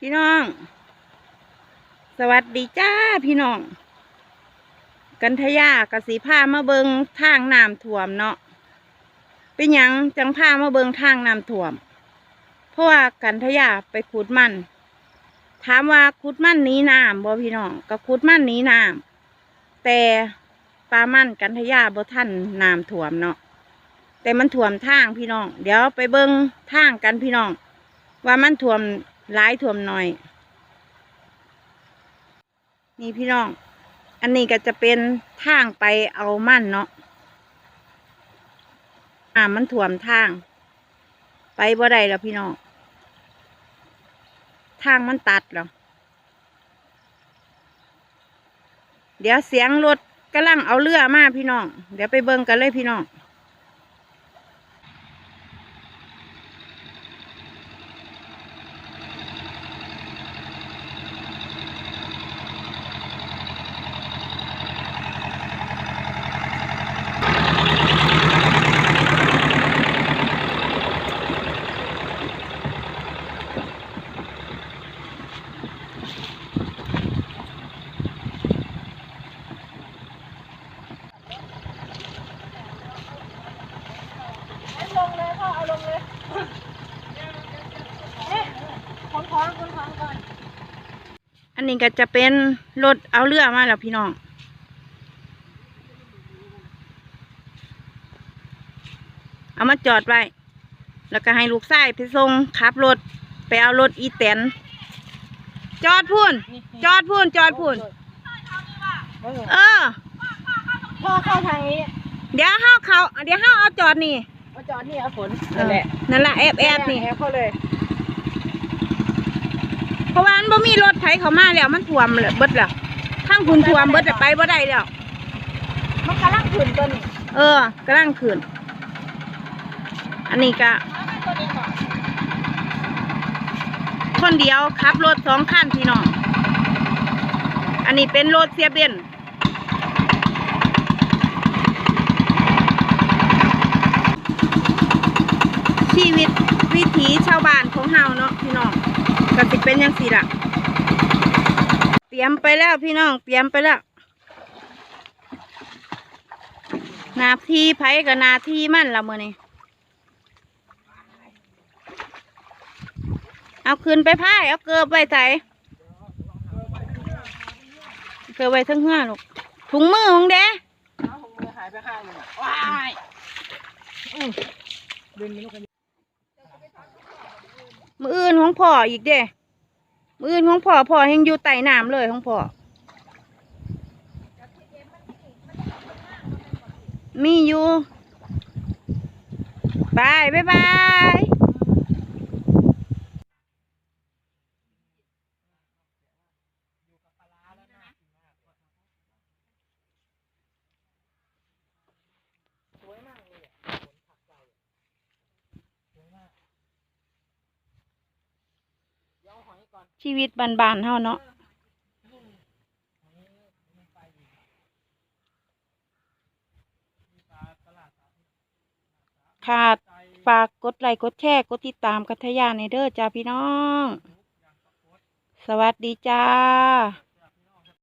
พี่น้อง สวัสดีจ้าพี่น้อง กันทยากระสีผ้ามาเบิงทางน้ำท่วมเนาะเป็นยังจังผ้ามาเบิงทางน้ำท่วม เพราะว่ากันทยาไปขุดมัน ถามว่าขุดมันนี้น้ำบ่พี่น้องก็ขุดมันนี้น้ำแต่ปลามันกันทยาบ่ทันน้ำท่วมเนาะแต่มันท่วมทางพี่น้อง เดี๋ยวไปเบิงทางกันพี่น้อง ว่ามันท่วม หลายท่วมหน่อย นี่พี่น้อง อันนี้ก็จะเป็นทางไปเอามั่นเนาะอ่ามันท่วมทาง ไปบ่ได้แล้วพี่น้อง ทางมันตัดแล้วเดี๋ยวเสียงรถกำลังเอาเรือมาพี่น้อง เดี๋ยวไปเบิ่งกันเลยพี่น้อง ลงเลยพ่อเอาลงเลยนี่ขนของขนของก่อน อั นนี้ก็จะเป็นรถเอาเรือมาแล้วพี่น้อง เอามาจอดไว้ แล้วก็ให้ลูกชายไปส่งขับรถไปเอารถอีแตนจอดพูนจอดพูนจอดพูนเออพ่อเข้าทางนี้ เดี๋ยวเฮาเขา เดี๋ยวเฮาเอาจอดนี่มาจอดนี่เอาฝนนั่นแหละนั่นแหละแอบแอบนี่แอบเข้าเลยเพ ราะว่ามันบ่มีรถไถเขามาแล้วมันท่วมเลยเบิดแล้วทางคุณท่วมเบิดแล้วไปบ่ได้แล้ว มันกำลังขึ้นตัวนี้เออกำลังขึ้น อันนี้ก็ตัวนี้ก่อนคนเดียวขับรถสองคันพี่น้อง อันนี้เป็นรถเสียเบนชีวิตวิถีชาวบ้านของเฮาเนาะพี่น้องก็สิเป็นยังสี่ละเตรียมไปแล้วพี่น้องเตรียมไปแล้วนาทีไผกับนาทีมั่นละมือนี่เอาขึ้นไปพายเอาเกลือไปใส่เกลือไปทั้งห้าลูกถุงมือของเด้เอาของมือหายไปข้างหนึงอะว้ายเดินนี้ลูกกัน มืออื่นของพ่ออีกเด้ มืออื่นของพ่อพ่อยังอยู่ไต่น้ำเลยของพ่อ มีอยู่บายบายบาย ชีวิตบานๆเฮาเนาะค่ะฝากกดไลค์กดแชร์กดติดตามกัทยาในเด้อจ้าพี่น้อง สวัสดีจ้า